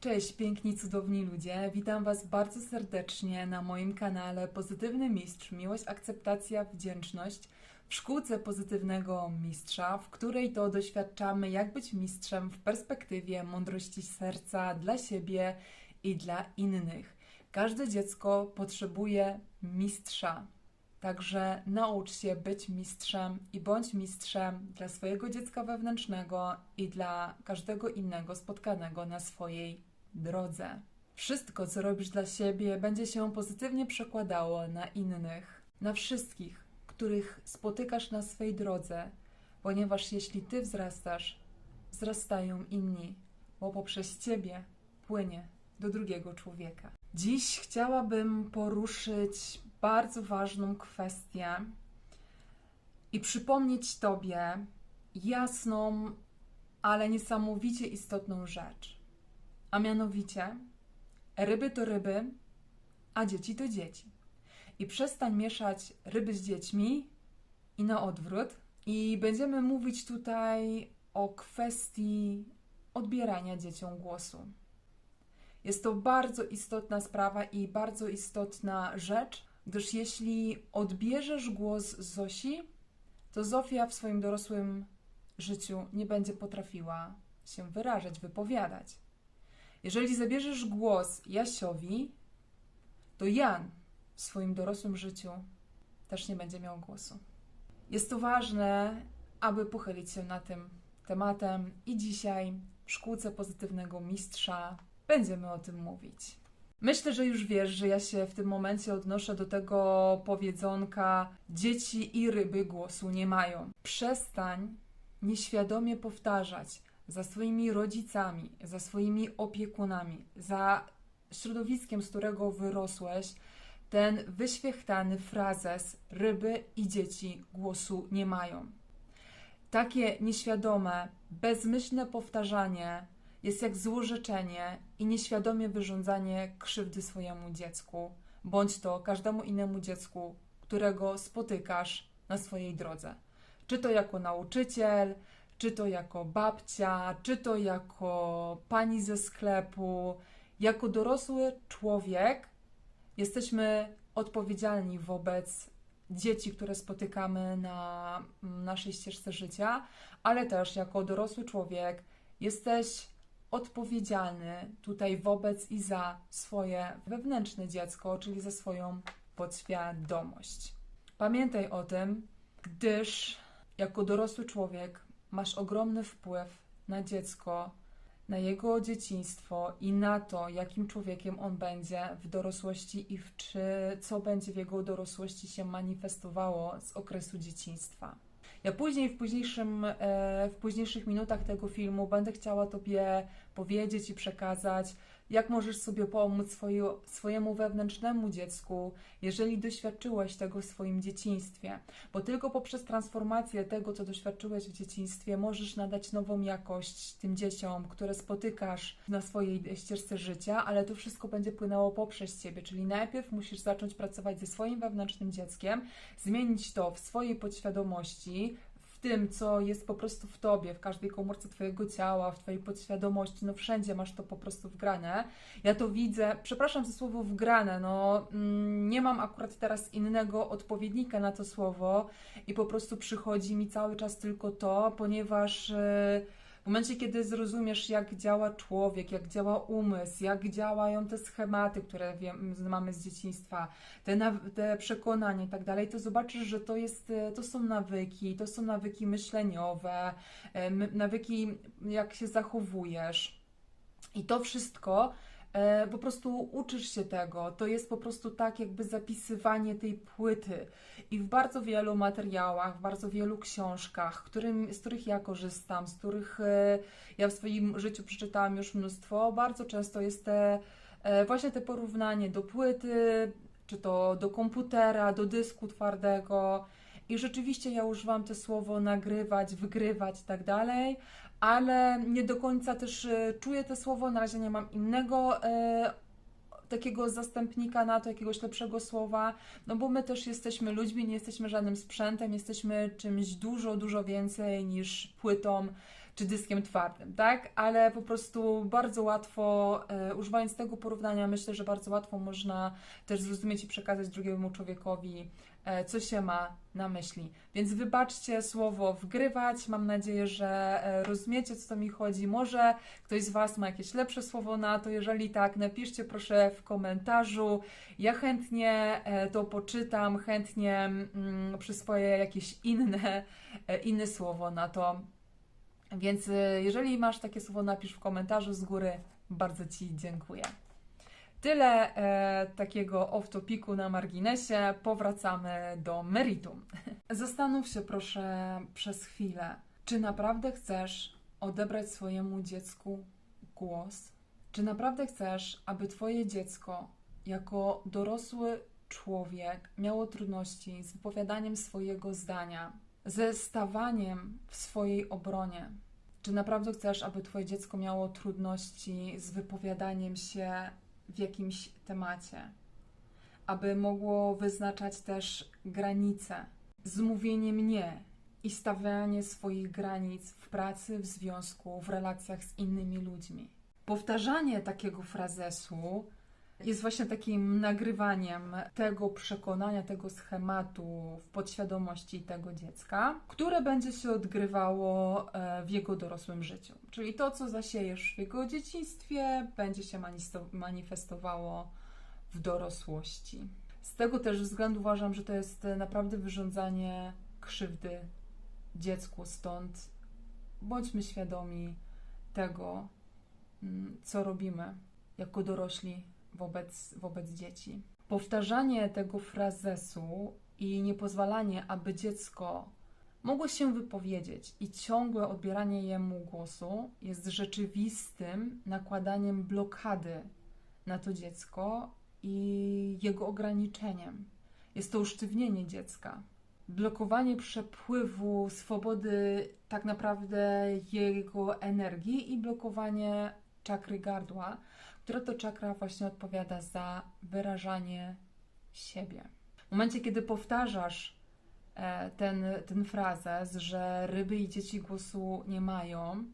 Cześć, piękni, cudowni ludzie. Witam Was bardzo serdecznie na moim kanale Pozytywny Mistrz Miłość, Akceptacja, Wdzięczność w szkółce pozytywnego mistrza, w której to doświadczamy, jak być mistrzem w perspektywie mądrości serca dla siebie i dla innych. Każde dziecko potrzebuje mistrza. Także naucz się być mistrzem i bądź mistrzem dla swojego dziecka wewnętrznego i dla każdego innego spotkanego na swojej drodze. Wszystko, co robisz dla siebie, będzie się pozytywnie przekładało na innych, na wszystkich, których spotykasz na swej drodze, ponieważ jeśli ty wzrastasz, wzrastają inni, bo poprzez ciebie płynie do drugiego człowieka. Dziś chciałabym poruszyć bardzo ważną kwestię i przypomnieć Tobie jasną, ale niesamowicie istotną rzecz. A mianowicie, ryby to ryby, a dzieci to dzieci. I przestań mieszać ryby z dziećmi i na odwrót. I będziemy mówić tutaj o kwestii odbierania dzieciom głosu. Jest to bardzo istotna sprawa i bardzo istotna rzecz, gdyż jeśli odbierzesz głos Zosi, to Zofia w swoim dorosłym życiu nie będzie potrafiła się wyrażać, wypowiadać. Jeżeli zabierzesz głos Jasiowi, to Jan w swoim dorosłym życiu też nie będzie miał głosu. Jest to ważne, aby pochylić się nad tym tematem i dzisiaj w szkółce pozytywnego mistrza będziemy o tym mówić. Myślę, że już wiesz, że ja się w tym momencie odnoszę do tego powiedzonka: dzieci i ryby głosu nie mają. Przestań nieświadomie powtarzać za swoimi rodzicami, za swoimi opiekunami, za środowiskiem, z którego wyrosłeś, ten wyświechtany frazes ryby i dzieci głosu nie mają. Takie nieświadome, bezmyślne powtarzanie jest jak złorzeczenie i nieświadomie wyrządzanie krzywdy swojemu dziecku, bądź to każdemu innemu dziecku, którego spotykasz na swojej drodze. Czy to jako nauczyciel, czy to jako babcia, czy to jako pani ze sklepu, jako dorosły człowiek, jesteśmy odpowiedzialni wobec dzieci, które spotykamy na naszej ścieżce życia, ale też jako dorosły człowiek jesteś odpowiedzialny tutaj wobec i za swoje wewnętrzne dziecko, czyli za swoją podświadomość. Pamiętaj o tym, gdyż jako dorosły człowiek masz ogromny wpływ na dziecko, na jego dzieciństwo i na to, jakim człowiekiem on będzie w dorosłości i w czy, co będzie w jego dorosłości się manifestowało z okresu dzieciństwa. Ja później, w, późniejszym, e, w późniejszych minutach tego filmu, będę chciała Tobie powiedzieć i przekazać, jak możesz sobie pomóc swoju, swojemu wewnętrznemu dziecku, jeżeli doświadczyłeś tego w swoim dzieciństwie. Bo tylko poprzez transformację tego, co doświadczyłeś w dzieciństwie, możesz nadać nową jakość tym dzieciom, które spotykasz na swojej ścieżce życia, ale to wszystko będzie płynęło poprzez Ciebie. Czyli najpierw musisz zacząć pracować ze swoim wewnętrznym dzieckiem, zmienić to w swojej podświadomości, w tym, co jest po prostu w tobie, w każdej komórce twojego ciała, w twojej podświadomości, no wszędzie masz to po prostu wgrane. Ja to widzę, przepraszam za słowo wgrane, no mm, nie mam akurat teraz innego odpowiednika na to słowo i po prostu przychodzi mi cały czas tylko to, ponieważ... Yy, momencie, kiedy zrozumiesz, jak działa człowiek, jak działa umysł, jak działają te schematy, które wiem, mamy z dzieciństwa, te, te przekonania i tak dalej, to zobaczysz, że to, jest, e, to są nawyki, to są nawyki myśleniowe, e, nawyki, jak się zachowujesz. I to wszystko po prostu uczysz się tego. To jest po prostu tak, jakby zapisywanie tej płyty. I w bardzo wielu materiałach, w bardzo wielu książkach, którym, z których ja korzystam, z których e, ja w swoim życiu przeczytałam już mnóstwo, bardzo często jest te, e, właśnie te porównanie do płyty, czy to do komputera, do dysku twardego. I rzeczywiście ja używam to słowo nagrywać, wygrywać i tak dalej, ale nie do końca też e, czuję to słowo, na razie nie mam innego e, takiego zastępnika na to, jakiegoś lepszego słowa, no bo my też jesteśmy ludźmi, nie jesteśmy żadnym sprzętem, jesteśmy czymś dużo, dużo więcej niż płytą, czy dyskiem twardym, tak? Ale po prostu bardzo łatwo, e, używając tego porównania, myślę, że bardzo łatwo można też zrozumieć i przekazać drugiemu człowiekowi, co się ma na myśli. Więc wybaczcie słowo wgrywać. Mam nadzieję, że e, rozumiecie, co to mi chodzi. Może ktoś z Was ma jakieś lepsze słowo na to. Jeżeli tak, napiszcie proszę w komentarzu. Ja chętnie e, to poczytam, chętnie mm, przyswoję jakieś inne, e, inne słowo na to. Więc e, jeżeli masz takie słowo, napisz w komentarzu z góry. Bardzo Ci dziękuję. Tyle e, takiego off-topiku na marginesie. Powracamy do meritum. Zastanów się proszę przez chwilę, czy naprawdę chcesz odebrać swojemu dziecku głos? Czy naprawdę chcesz, aby Twoje dziecko jako dorosły człowiek miało trudności z wypowiadaniem swojego zdania, ze stawaniem w swojej obronie? Czy naprawdę chcesz, aby Twoje dziecko miało trudności z wypowiadaniem się w jakimś temacie? Aby mogło wyznaczać też granice, z mówieniem nie i stawianie swoich granic w pracy, w związku, w relacjach z innymi ludźmi. Powtarzanie takiego frazesu jest właśnie takim nagrywaniem tego przekonania, tego schematu w podświadomości tego dziecka, które będzie się odgrywało e, w jego dorosłym życiu. Czyli to, co zasiejesz w jego dzieciństwie, będzie się manifestowało w dorosłości. Z tego też względu uważam, że to jest naprawdę wyrządzanie krzywdy dziecku, stąd bądźmy świadomi tego, mm, co robimy jako dorośli wobec, wobec dzieci. Powtarzanie tego frazesu i niepozwalanie, aby dziecko mogło się wypowiedzieć i ciągłe odbieranie jemu głosu jest rzeczywistym nakładaniem blokady na to dziecko i jego ograniczeniem. Jest to usztywnienie dziecka. Blokowanie przepływu swobody tak naprawdę jego energii i blokowanie czakry gardła, która to czakra właśnie odpowiada za wyrażanie siebie. W momencie, kiedy powtarzasz e, ten, ten frazes, że ryby i dzieci głosu nie mają,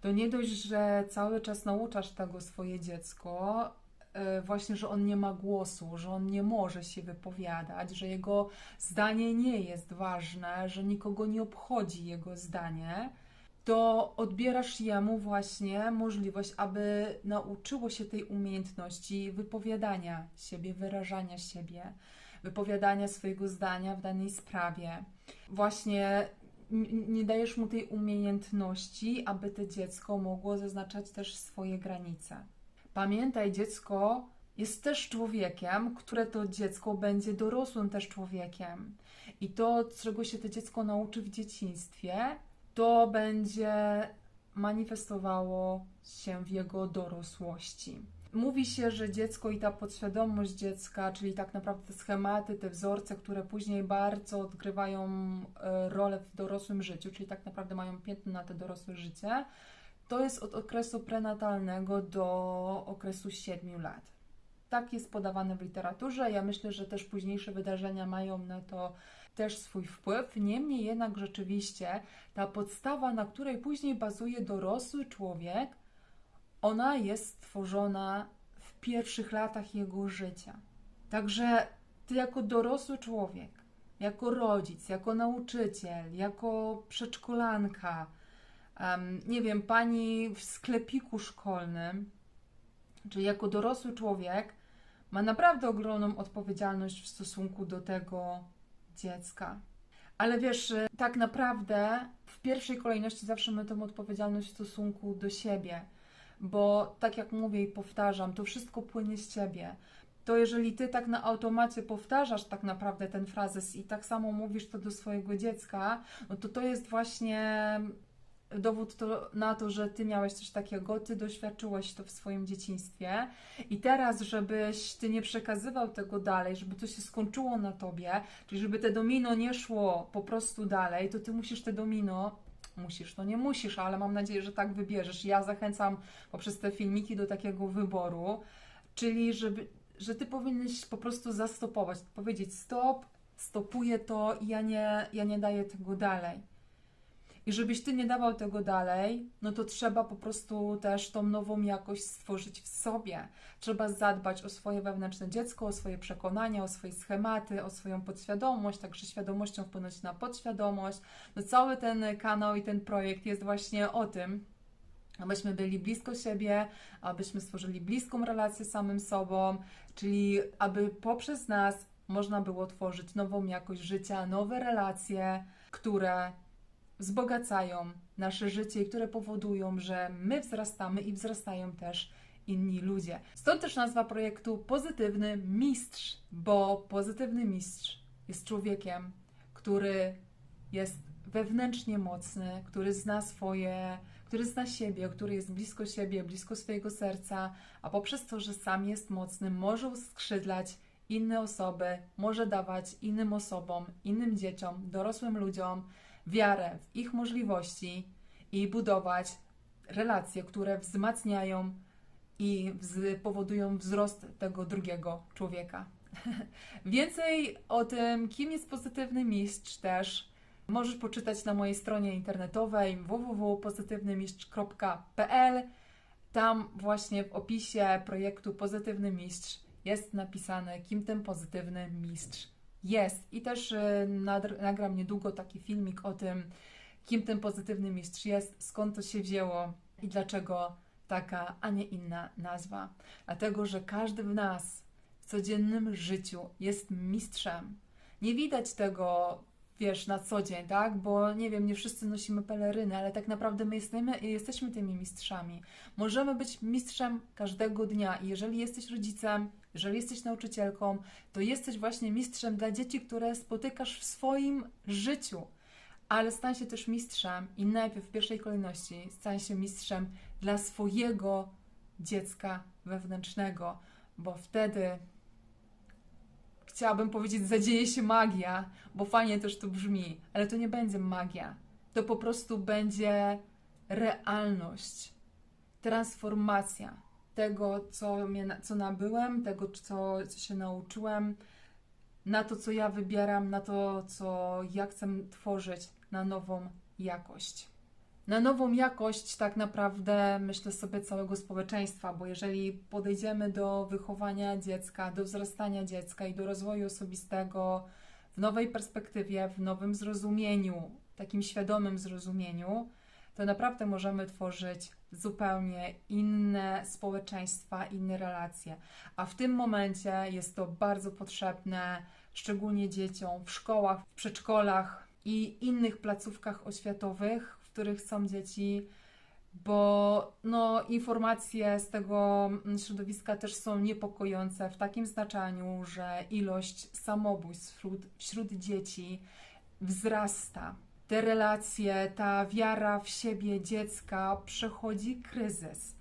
to nie dość, że cały czas nauczasz tego swoje dziecko, e, właśnie, że on nie ma głosu, że on nie może się wypowiadać, że jego zdanie nie jest ważne, że nikogo nie obchodzi jego zdanie, to odbierasz jemu właśnie możliwość, aby nauczyło się tej umiejętności wypowiadania siebie, wyrażania siebie, wypowiadania swojego zdania w danej sprawie. Właśnie nie dajesz mu tej umiejętności, aby to dziecko mogło zaznaczać też swoje granice. Pamiętaj, dziecko jest też człowiekiem, które to dziecko będzie dorosłym też człowiekiem. I to, czego się to dziecko nauczy w dzieciństwie, to będzie manifestowało się w jego dorosłości. Mówi się, że dziecko i ta podświadomość dziecka, czyli tak naprawdę te schematy, te wzorce, które później bardzo odgrywają e, rolę w dorosłym życiu, czyli tak naprawdę mają piętno na to dorosłe życie, to jest od okresu prenatalnego do okresu 7 lat. Tak jest podawane w literaturze. Ja myślę, że też późniejsze wydarzenia mają na to też swój wpływ. Niemniej jednak rzeczywiście ta podstawa, na której później bazuje dorosły człowiek, ona jest stworzona w pierwszych latach jego życia. Także ty jako dorosły człowiek, jako rodzic, jako nauczyciel, jako przedszkolanka, um, nie wiem, pani w sklepiku szkolnym, czyli jako dorosły człowiek, ma naprawdę ogromną odpowiedzialność w stosunku do tego dziecka. Ale wiesz, y, tak naprawdę w pierwszej kolejności zawsze mamy tę odpowiedzialność w stosunku do siebie, bo tak jak mówię i powtarzam, to wszystko płynie z ciebie. To jeżeli ty tak na automacie powtarzasz tak naprawdę ten frazes i tak samo mówisz to do swojego dziecka, no to to jest właśnie dowód to, na to, że ty miałeś coś takiego, ty doświadczyłeś to w swoim dzieciństwie i teraz, żebyś ty nie przekazywał tego dalej, żeby to się skończyło na tobie, czyli żeby te domino nie szło po prostu dalej, to ty musisz te domino musisz, to nie musisz, ale mam nadzieję, że tak wybierzesz. Ja zachęcam poprzez te filmiki do takiego wyboru, czyli żeby, że ty powinieneś po prostu zastopować, powiedzieć stop, stopuję to i ja nie, ja nie daję tego dalej. I żebyś ty nie dawał tego dalej, no to trzeba po prostu też tą nową jakość stworzyć w sobie. Trzeba zadbać o swoje wewnętrzne dziecko, o swoje przekonania, o swoje schematy, o swoją podświadomość, także świadomością wpłynąć na podświadomość. No cały ten kanał i ten projekt jest właśnie o tym, abyśmy byli blisko siebie, abyśmy stworzyli bliską relację z samym sobą, czyli aby poprzez nas można było tworzyć nową jakość życia, nowe relacje, które wzbogacają nasze życie i które powodują, że my wzrastamy i wzrastają też inni ludzie. Stąd też nazwa projektu Pozytywny Mistrz, bo pozytywny mistrz jest człowiekiem, który jest wewnętrznie mocny, który zna swoje, który zna siebie, który jest blisko siebie, blisko swojego serca, a poprzez to, że sam jest mocny, może uskrzydlać inne osoby, może dawać innym osobom, innym dzieciom, dorosłym ludziom wiarę w ich możliwości i budować relacje, które wzmacniają i powodują wzrost tego drugiego człowieka. Więcej o tym, kim jest pozytywny mistrz też możesz poczytać na mojej stronie internetowej www.pozytywnymistrz.pl. Tam właśnie w opisie projektu Pozytywny Mistrz jest napisane, kim ten pozytywny mistrz jest. I też y, nagram niedługo taki filmik o tym, kim ten pozytywny mistrz jest, skąd to się wzięło i dlaczego taka, a nie inna nazwa. Dlatego, że każdy w nas w codziennym życiu jest mistrzem. Nie widać tego wiesz, na co dzień, tak? Bo nie wiem, nie wszyscy nosimy peleryny, ale tak naprawdę my jesteśmy, jesteśmy tymi mistrzami. Możemy być mistrzem każdego dnia i jeżeli jesteś rodzicem, jeżeli jesteś nauczycielką, to jesteś właśnie mistrzem dla dzieci, które spotykasz w swoim życiu. Ale stań się też mistrzem i najpierw w pierwszej kolejności stań się mistrzem dla swojego dziecka wewnętrznego, bo wtedy chciałabym powiedzieć, zadzieje się magia, bo fajnie też to brzmi, ale to nie będzie magia. To po prostu będzie realność, transformacja tego, co, mnie, co nabyłem, tego, co, co się nauczyłem, na to, co ja wybieram, na to, co ja chcę tworzyć, na nową jakość na nową jakość tak naprawdę myślę sobie całego społeczeństwa, bo jeżeli podejdziemy do wychowania dziecka, do wzrastania dziecka i do rozwoju osobistego w nowej perspektywie, w nowym zrozumieniu, takim świadomym zrozumieniu, to naprawdę możemy tworzyć zupełnie inne społeczeństwa, inne relacje. A w tym momencie jest to bardzo potrzebne, szczególnie dzieciom w szkołach, w przedszkolach i innych placówkach oświatowych, których są dzieci, bo no, informacje z tego środowiska też są niepokojące w takim znaczeniu, że ilość samobójstw wśród, wśród dzieci wzrasta. Te relacje, ta wiara w siebie dziecka przechodzi kryzys.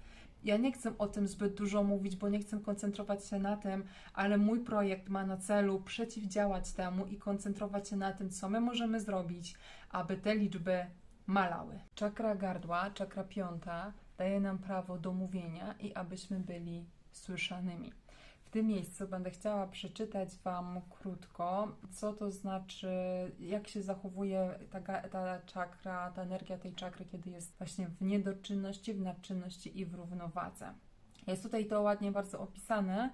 Ja nie chcę o tym zbyt dużo mówić, bo nie chcę koncentrować się na tym, ale mój projekt ma na celu przeciwdziałać temu i koncentrować się na tym, co my możemy zrobić, aby te liczby malały. Czakra gardła, czakra piąta daje nam prawo do mówienia i abyśmy byli słyszanymi. W tym miejscu będę chciała przeczytać Wam krótko, co to znaczy, jak się zachowuje ta, ta czakra, ta energia tej czakry, kiedy jest właśnie w niedoczynności, w nadczynności i w równowadze. Jest tutaj to ładnie bardzo opisane,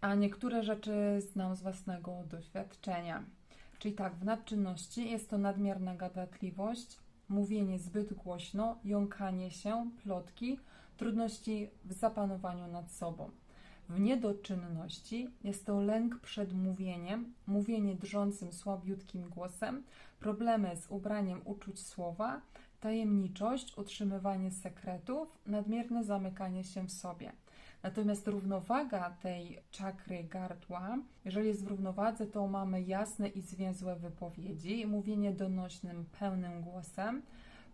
a niektóre rzeczy znam z własnego doświadczenia. Czyli tak, w nadczynności jest to nadmierna gadatliwość, mówienie zbyt głośno, jąkanie się, plotki, trudności w zapanowaniu nad sobą. W niedoczynności jest to lęk przed mówieniem, mówienie drżącym, słabiutkim głosem, problemy z ubraniem uczuć słowa, tajemniczość, utrzymywanie sekretów, nadmierne zamykanie się w sobie. Natomiast równowaga tej czakry gardła, jeżeli jest w równowadze, to mamy jasne i zwięzłe wypowiedzi, mówienie donośnym, pełnym głosem,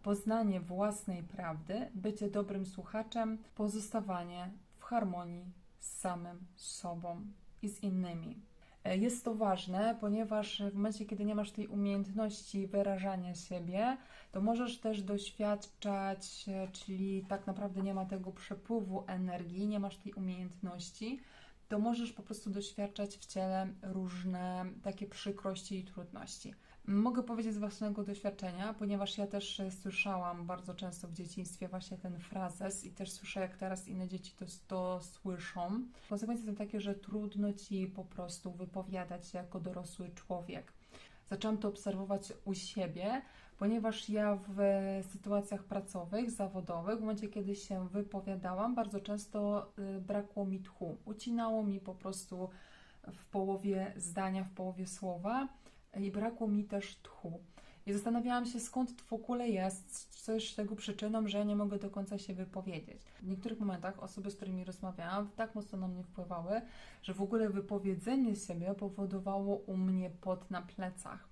poznanie własnej prawdy, bycie dobrym słuchaczem, pozostawanie w harmonii z samym sobą i z innymi. E, jest to ważne, ponieważ w momencie, kiedy nie masz tej umiejętności wyrażania siebie, to możesz też doświadczać, e, czyli tak naprawdę nie ma tego przepływu energii, nie masz tej umiejętności, to możesz po prostu doświadczać w ciele różne takie przykrości i trudności. Mogę powiedzieć z własnego doświadczenia, ponieważ ja też e, słyszałam bardzo często w dzieciństwie właśnie ten frazes i też słyszę, jak teraz inne dzieci to, to słyszą. Konsekwencje są takie, że trudno ci po prostu wypowiadać się jako dorosły człowiek. Zaczęłam to obserwować u siebie, ponieważ ja w sytuacjach pracowych, zawodowych, w momencie kiedy się wypowiadałam, bardzo często y, brakło mi tchu. Ucinało mi po prostu w połowie zdania, w połowie słowa i brakło mi też tchu. I zastanawiałam się, skąd to w ogóle jest, co jest tego przyczyną, że nie mogę do końca się wypowiedzieć. W niektórych momentach osoby, z którymi rozmawiałam, tak mocno na mnie wpływały, że w ogóle wypowiedzenie siebie powodowało u mnie pot na plecach.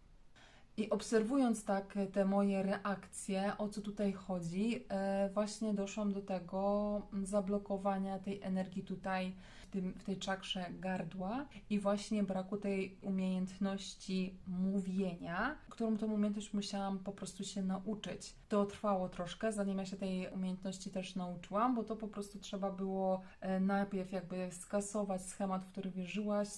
I obserwując tak te moje reakcje, o co tutaj chodzi, e, właśnie doszłam do tego zablokowania tej energii tutaj tym, w tej czakrze gardła i właśnie braku tej umiejętności mówienia, którą tą umiejętność musiałam po prostu się nauczyć. To trwało troszkę, zanim ja się tej umiejętności też nauczyłam, bo to po prostu trzeba było e, najpierw jakby skasować schemat, w który wierzyłaś,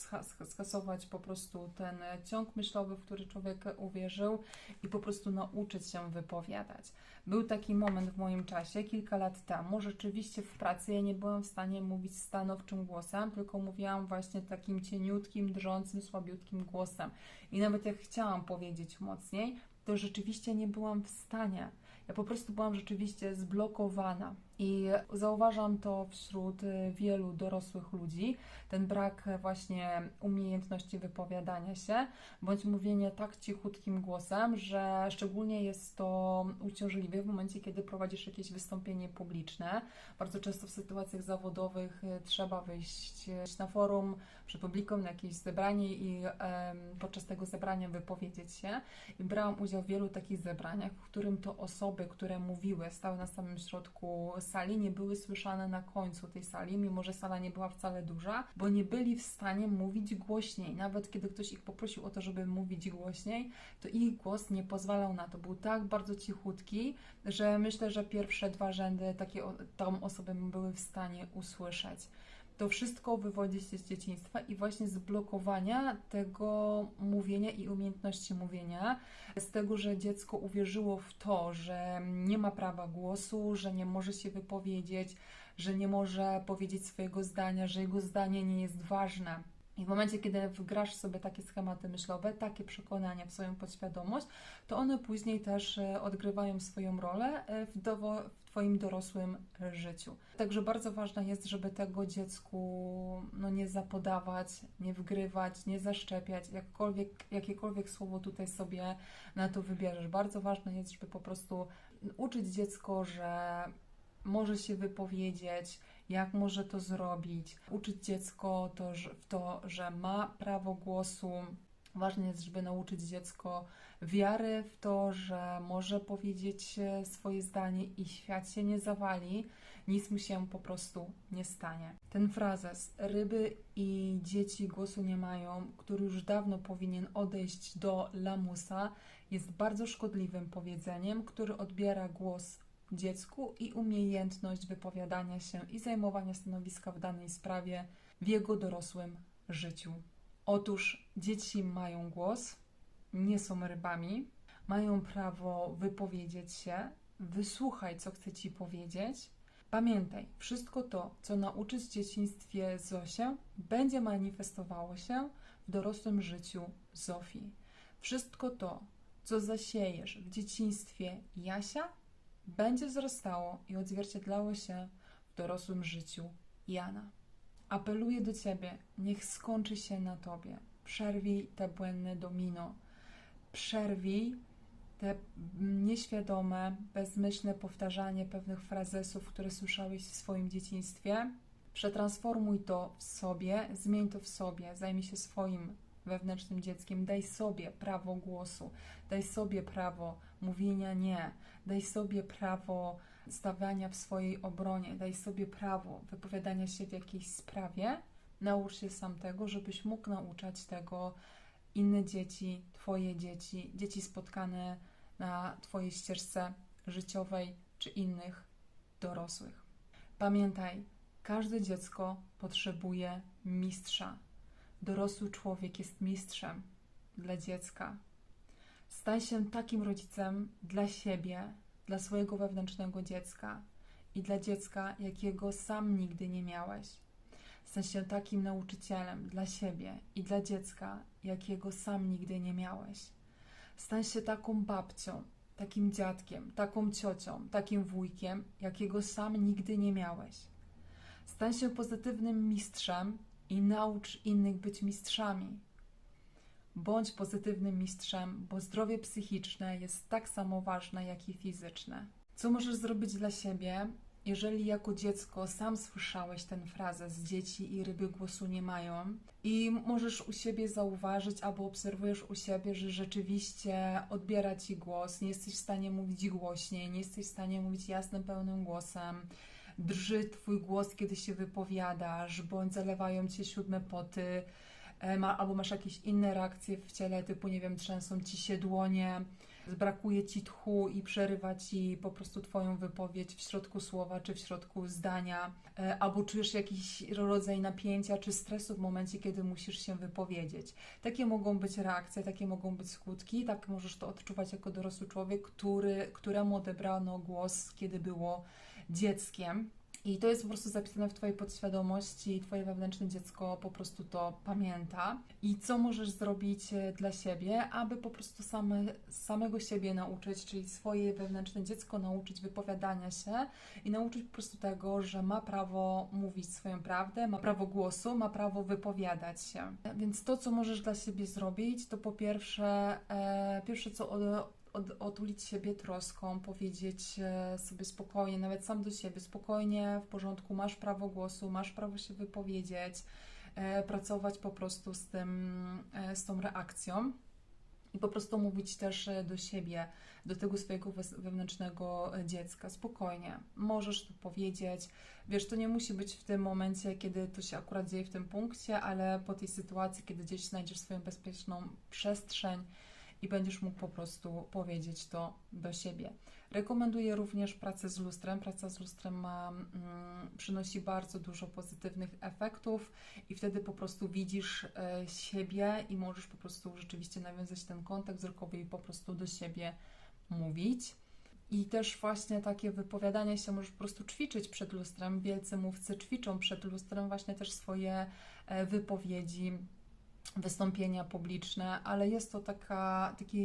skasować po prostu ten ciąg myślowy, w który człowiek uwierzył i po prostu nauczyć się wypowiadać. Był taki moment w moim czasie, kilka lat temu, rzeczywiście w pracy ja nie byłam w stanie mówić stanowczym głosem, tylko mówiłam właśnie takim cieniutkim, drżącym, słabiutkim głosem. I nawet jak chciałam powiedzieć mocniej, to rzeczywiście nie byłam w stanie. Ja po prostu byłam rzeczywiście zblokowana. I zauważam to wśród y, wielu dorosłych ludzi, ten brak właśnie umiejętności wypowiadania się, bądź mówienie tak cichutkim głosem, że szczególnie jest to uciążliwe w momencie, kiedy prowadzisz jakieś wystąpienie publiczne. Bardzo często w sytuacjach zawodowych y, trzeba wyjść na forum, przy publikum, na jakieś zebranie i podczas tego zebrania wypowiedzieć się. I brałam udział w wielu takich zebraniach, w którym to osoby, które mówiły, stały na samym środku sali nie były słyszane na końcu tej sali, mimo że sala nie była wcale duża, bo nie byli w stanie mówić głośniej. Nawet kiedy ktoś ich poprosił o to, żeby mówić głośniej, to ich głos nie pozwalał na to. Był tak bardzo cichutki, że myślę, że pierwsze dwa rzędy takie tą osobę były w stanie usłyszeć. To wszystko wywodzi się z dzieciństwa i właśnie z blokowania tego mówienia i umiejętności mówienia, z tego, że dziecko uwierzyło w to, że nie ma prawa głosu, że nie może się wypowiedzieć, że nie może powiedzieć swojego zdania, że jego zdanie nie jest ważne. I w momencie, kiedy wgrasz sobie takie schematy myślowe, takie przekonania w swoją podświadomość, to one później też e, odgrywają swoją rolę e, w, dowo- Twoim dorosłym życiu. Także bardzo ważne jest, żeby tego dziecku no, nie zapodawać, nie wgrywać, nie zaszczepiać, jakkolwiek, jakiekolwiek słowo tutaj sobie na to wybierzesz. Bardzo ważne jest, żeby po prostu uczyć dziecko, że może się wypowiedzieć, jak może to zrobić, uczyć dziecko to, w to, że ma prawo głosu. Ważne jest, żeby nauczyć dziecko wiary w to, że może powiedzieć swoje zdanie i świat się nie zawali, nic mu się po prostu nie stanie. Ten frazes ryby i dzieci głosu nie mają, który już dawno powinien odejść do lamusa, jest bardzo szkodliwym powiedzeniem, który odbiera głos dziecku i umiejętność wypowiadania się i zajmowania stanowiska w danej sprawie w jego dorosłym życiu. Otóż dzieci mają głos, nie są rybami, mają prawo wypowiedzieć się, wysłuchaj, co chce ci powiedzieć. Pamiętaj, wszystko to, co nauczysz w dzieciństwie Zosię, będzie manifestowało się w dorosłym życiu Zofii. Wszystko to, co zasiejesz w dzieciństwie Jasia, będzie wzrastało i odzwierciedlało się w dorosłym życiu Jana. Apeluję do Ciebie, niech skończy się na Tobie. Przerwij te błędne domino. Przerwij te nieświadome, bezmyślne powtarzanie pewnych frazesów, które słyszałeś w swoim dzieciństwie. Przetransformuj to w sobie, zmień to w sobie, zajmij się swoim wewnętrznym dzieckiem, daj sobie prawo głosu, daj sobie prawo mówienia nie, daj sobie prawo stawiania w swojej obronie, daj sobie prawo wypowiadania się w jakiejś sprawie. Naucz się sam tego, żebyś mógł nauczać tego inne dzieci, Twoje dzieci, dzieci spotkane na Twojej ścieżce życiowej czy innych dorosłych. Pamiętaj, każde dziecko potrzebuje mistrza, dorosły człowiek jest mistrzem dla dziecka. Stań się takim rodzicem dla siebie, dla swojego wewnętrznego dziecka i dla dziecka, jakiego sam nigdy nie miałeś. Stań się takim nauczycielem dla siebie i dla dziecka, jakiego sam nigdy nie miałeś. Stań się taką babcią, takim dziadkiem, taką ciocią, takim wujkiem, jakiego sam nigdy nie miałeś. Stań się pozytywnym mistrzem i naucz innych być mistrzami. Bądź pozytywnym mistrzem, bo zdrowie psychiczne jest tak samo ważne, jak i fizyczne. Co możesz zrobić dla siebie, jeżeli jako dziecko sam słyszałeś tę frazę z dzieci i ryby głosu nie mają i możesz u siebie zauważyć albo obserwujesz u siebie, że rzeczywiście odbiera ci głos, nie jesteś w stanie mówić głośniej, nie jesteś w stanie mówić jasnym, pełnym głosem, drży twój głos, kiedy się wypowiadasz, bądź zalewają cię siódme poty, e, albo masz jakieś inne reakcje w ciele, typu, nie wiem, trzęsą ci się dłonie, brakuje ci tchu i przerywa ci po prostu twoją wypowiedź w środku słowa czy w środku zdania, e, albo czujesz jakiś rodzaj napięcia czy stresu w momencie, kiedy musisz się wypowiedzieć. Takie mogą być reakcje, takie mogą być skutki, tak możesz to odczuwać jako dorosły człowiek, który, któremu odebrano głos, kiedy było dzieckiem. I to jest po prostu zapisane w Twojej podświadomości, Twoje wewnętrzne dziecko po prostu to pamięta. I co możesz zrobić e, dla siebie, aby po prostu same, samego siebie nauczyć, czyli swoje wewnętrzne dziecko nauczyć wypowiadania się i nauczyć po prostu tego, że ma prawo mówić swoją prawdę, ma prawo głosu, ma prawo wypowiadać się. Więc to, co możesz dla siebie zrobić, to po pierwsze, e, pierwsze co od, otulić siebie troską, powiedzieć e, sobie spokojnie, nawet sam do siebie, spokojnie, w porządku, masz prawo głosu, masz prawo się wypowiedzieć, e, pracować po prostu z tym, e, z tą reakcją i po prostu mówić też do siebie, do tego swojego wewnętrznego dziecka. Spokojnie, możesz to powiedzieć. Wiesz, to nie musi być w tym momencie, kiedy to się akurat dzieje w tym punkcie, ale po tej sytuacji, kiedy gdzieś znajdziesz swoją bezpieczną przestrzeń, i będziesz mógł po prostu powiedzieć to do siebie. Rekomenduję również pracę z lustrem. Praca z lustrem ma, mm, przynosi bardzo dużo pozytywnych efektów i wtedy po prostu widzisz e, siebie i możesz po prostu rzeczywiście nawiązać ten kontakt wzrokowy i po prostu do siebie mówić. I też właśnie takie wypowiadanie się możesz po prostu ćwiczyć przed lustrem. Wielcy mówcy ćwiczą przed lustrem właśnie też swoje e, wypowiedzi, wystąpienia publiczne, ale jest to taka, takie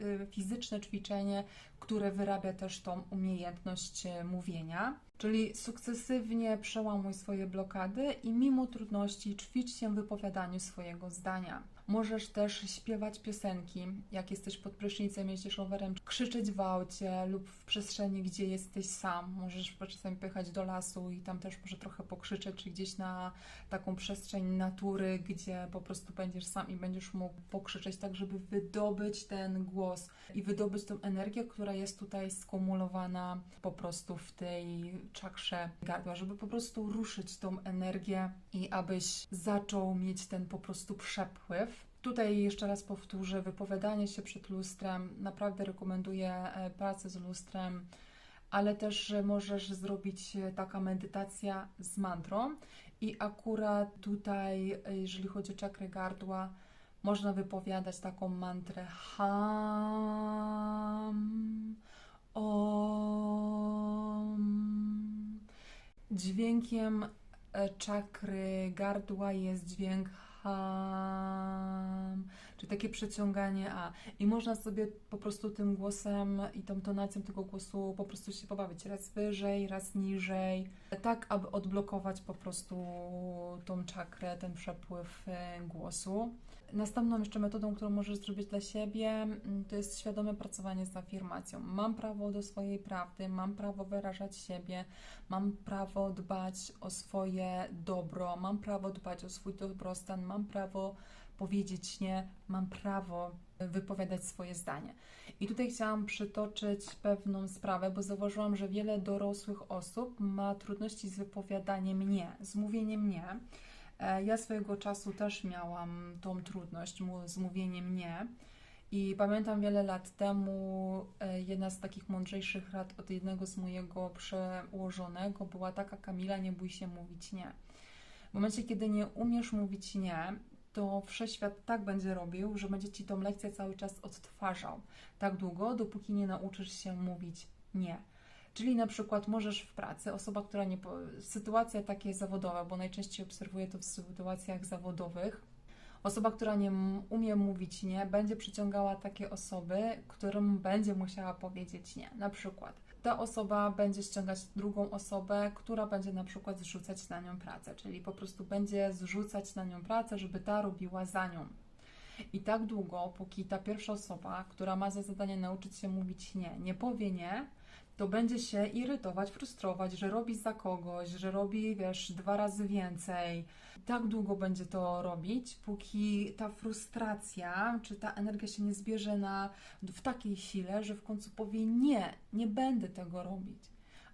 y, fizyczne ćwiczenie, które wyrabia też tą umiejętność e, mówienia. Czyli sukcesywnie przełamuj swoje blokady i mimo trudności ćwicz się w wypowiadaniu swojego zdania. Możesz też śpiewać piosenki, jak jesteś pod prysznicem, jeździsz rowerem, krzyczeć w aucie lub w przestrzeni, gdzie jesteś sam. Możesz czasem pychać do lasu i tam też może trochę pokrzyczeć, czy gdzieś na taką przestrzeń natury, gdzie po prostu będziesz sam i będziesz mógł pokrzyczeć, tak żeby wydobyć ten głos i wydobyć tą energię, która jest tutaj skumulowana po prostu w tej czakrze gardła, żeby po prostu ruszyć tą energię i abyś zaczął mieć ten po prostu przepływ. Tutaj jeszcze raz powtórzę, wypowiadanie się przed lustrem. Naprawdę rekomenduję e, pracę z lustrem, ale też możesz zrobić e, taka medytacja z mantrą. I akurat tutaj, e, jeżeli chodzi o czakrę gardła, można wypowiadać taką mantrę ham, om. Dźwiękiem czakry gardła jest dźwięk ham, czy takie przeciąganie A. I można sobie po prostu tym głosem i tą tonacją tego głosu po prostu się pobawić raz wyżej, raz niżej, tak aby odblokować po prostu tą czakrę, ten przepływ e, głosu. Następną jeszcze metodą, którą możesz zrobić dla siebie, mm, to jest świadome pracowanie z afirmacją. Mam prawo do swojej prawdy, mam prawo wyrażać siebie, mam prawo dbać o swoje dobro, mam prawo dbać o swój dobrostan, mam prawo powiedzieć nie, mam prawo wypowiadać swoje zdanie. I tutaj chciałam przytoczyć pewną sprawę, bo zauważyłam, że wiele dorosłych osób ma trudności z wypowiadaniem nie, z mówieniem nie. E, ja swojego czasu też miałam tą trudność z mówieniem nie. I pamiętam wiele lat temu, e, jedna z takich mądrzejszych rad od jednego z mojego przełożonego była taka: Kamila, nie bój się mówić nie. W momencie, kiedy nie umiesz mówić nie, to wszechświat tak będzie robił, że będzie ci tą lekcję cały czas odtwarzał. Tak długo, dopóki nie nauczysz się mówić nie. Czyli na przykład możesz w pracy, osoba, która nie. Sytuacja takie zawodowe, bo najczęściej obserwuję to w sytuacjach zawodowych. Osoba, która nie umie mówić nie, będzie przyciągała takie osoby, którym będzie musiała powiedzieć nie. Na przykład ta osoba będzie ściągać drugą osobę, która będzie na przykład zrzucać na nią pracę, czyli po prostu będzie zrzucać na nią pracę, żeby ta robiła za nią. I tak długo, póki ta pierwsza osoba, która ma za zadanie nauczyć się mówić nie, nie powie nie, to będzie się irytować, frustrować, że robi za kogoś, że robi, wiesz, dwa razy więcej. Tak długo będzie to robić, póki ta frustracja, czy ta energia się nie zbierze na, w takiej sile, że w końcu powie nie, nie będę tego robić.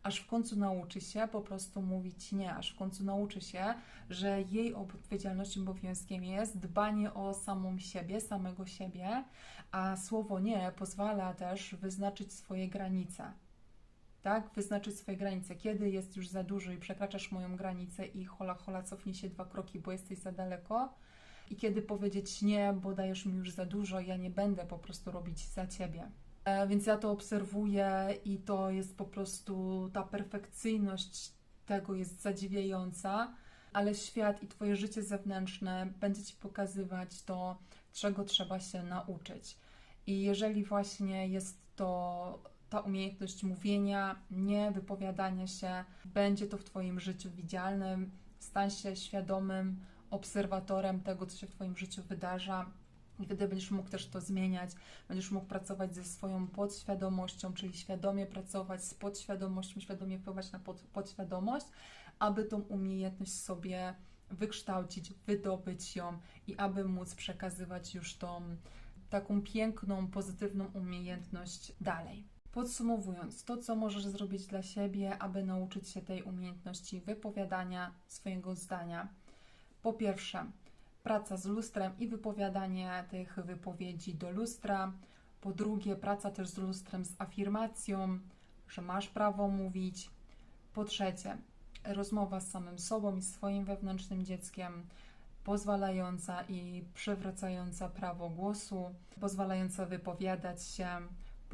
Aż w końcu nauczy się po prostu mówić nie, aż w końcu nauczy się, że jej odpowiedzialnością, obowiązkiem jest dbanie o samą siebie, samego siebie, a słowo nie pozwala też wyznaczyć swoje granice tak? Wyznaczyć swoje granice. Kiedy jest już za dużo i przekraczasz moją granicę i hola, hola, cofnij się dwa kroki, bo jesteś za daleko. I kiedy powiedzieć nie, bo dajesz mi już za dużo, ja nie będę po prostu robić za ciebie. E, więc ja to obserwuję i to jest po prostu ta perfekcyjność tego jest zadziwiająca, ale świat i twoje życie zewnętrzne będzie ci pokazywać to, czego trzeba się nauczyć. I jeżeli właśnie jest to ta umiejętność mówienia, nie wypowiadania się, będzie to w Twoim życiu widzialne. Stań się świadomym obserwatorem tego, co się w Twoim życiu wydarza. I wtedy będziesz mógł też to zmieniać, będziesz mógł pracować ze swoją podświadomością, czyli świadomie pracować z podświadomością, świadomie wpływać na pod, podświadomość, aby tą umiejętność sobie wykształcić, wydobyć ją i aby móc przekazywać już tą taką piękną, pozytywną umiejętność dalej. Podsumowując, to co możesz zrobić dla siebie, aby nauczyć się tej umiejętności wypowiadania swojego zdania. Po pierwsze, praca z lustrem i wypowiadanie tych wypowiedzi do lustra. Po drugie, praca też z lustrem z afirmacją, że masz prawo mówić. Po trzecie, rozmowa z samym sobą i swoim wewnętrznym dzieckiem, pozwalająca i przywracająca prawo głosu, pozwalająca wypowiadać się.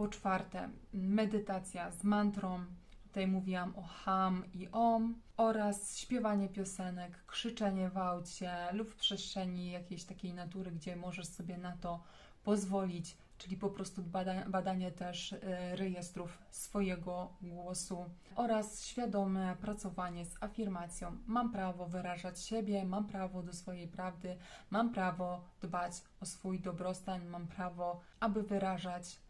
Po czwarte, medytacja z mantrą. Tutaj mówiłam o ham i om oraz śpiewanie piosenek, krzyczenie w aucie lub w przestrzeni jakiejś takiej natury, gdzie możesz sobie na to pozwolić, czyli po prostu bada, badanie też y, rejestrów swojego głosu oraz świadome pracowanie z afirmacją. Mam prawo wyrażać siebie, mam prawo do swojej prawdy, mam prawo dbać o swój dobrostan, mam prawo, aby wyrażać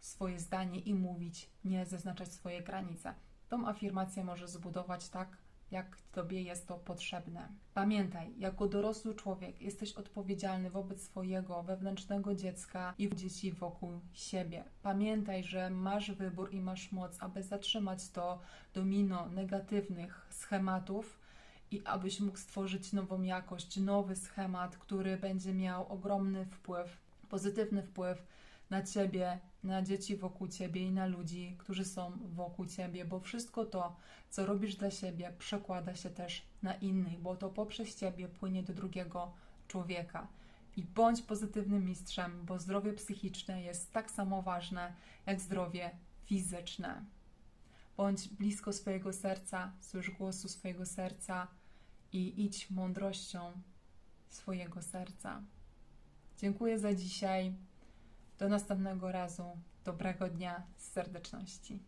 swoje zdanie i mówić, nie zaznaczać swoje granice. Tą afirmację możesz zbudować tak, jak Tobie jest to potrzebne. Pamiętaj, jako dorosły człowiek jesteś odpowiedzialny wobec swojego wewnętrznego dziecka i dzieci wokół siebie. Pamiętaj, że masz wybór i masz moc, aby zatrzymać to domino negatywnych schematów i abyś mógł stworzyć nową jakość, nowy schemat, który będzie miał ogromny wpływ, pozytywny wpływ na Ciebie, na dzieci wokół Ciebie i na ludzi, którzy są wokół Ciebie, bo wszystko to, co robisz dla siebie, przekłada się też na innych, bo to poprzez Ciebie płynie do drugiego człowieka. I bądź pozytywnym mistrzem, bo zdrowie psychiczne jest tak samo ważne jak zdrowie fizyczne. Bądź blisko swojego serca, słysz głosu swojego serca i idź mądrością swojego serca. Dziękuję za dzisiaj. Do następnego razu. Dobrego dnia z serdeczności.